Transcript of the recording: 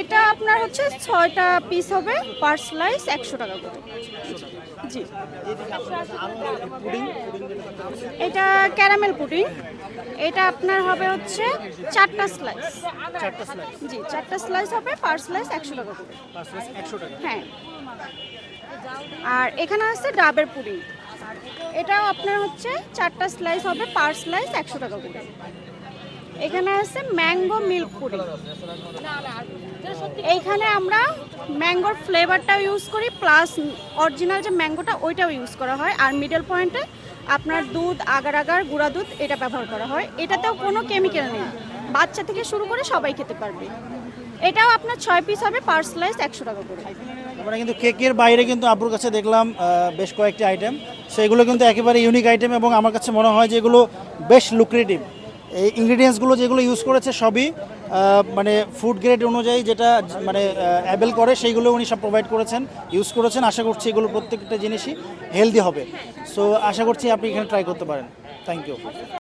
এটা আপনার হচ্ছে ছয়টা পিস হবে পার স্লাইস একশো টাকা করে। জি। এটা ক্যারামেল পুডিং এটা আপনার হবে হচ্ছে চারটা স্লাইস জি চারটা স্লাইস হবে পার স্লাইস একশো টাকা করে। হ্যাঁ। আর এখানে আছে ডাবের পুডিং এটাও আপনার হচ্ছে চারটা স্লাইস হবে পার স্লাইস একশো টাকা করে। এখানে আছে ম্যাঙ্গো মিল্ক পুডিং এইখানে আমরা ম্যাঙ্গোর ফ্লেভারটাও ইউজ করি প্লাস অরিজিনাল যে ম্যাঙ্গোটা ওইটাও ইউজ করা হয়। আর মিডল পয়েন্টে আপনার দুধ, আগার আগার, গুঁড়া দুধ, এটা ব্যবহার করা হয়। এটাতেও কোনো কেমিক্যাল নেই। বাচ্চা থেকে শুরু করে সবাই খেতে পারবে। এটাও আপনার ছয় পিস হবে পার স্লাইস একশো টাকা করে। আমরা কিন্তু কেকের বাইরে কিন্তু আব্বুর কাছে দেখলাম বেশ কয়েকটি আইটেম সেগুলো কিন্তু একেবারে ইউনিক আইটেম এবং আমার কাছে মনে হয় যে এগুলো বেশ লুক্রেটিভ এই ইনগ্রিডিয়েন্টসগুলো যেগুলো ইউজ করেছে সবই মানে ফুড গ্রেড অনুযায়ী যেটা মানে অ্যাভেল করে, সেইগুলো উনি সব প্রোভাইড করেছেন ইউজ করেছেন। আশা করছি এগুলো প্রত্যেকটা জিনিসই হেলদি হবে। সো আশা করছি আপনি এখানে ট্রাই করতে পারেন। Thank you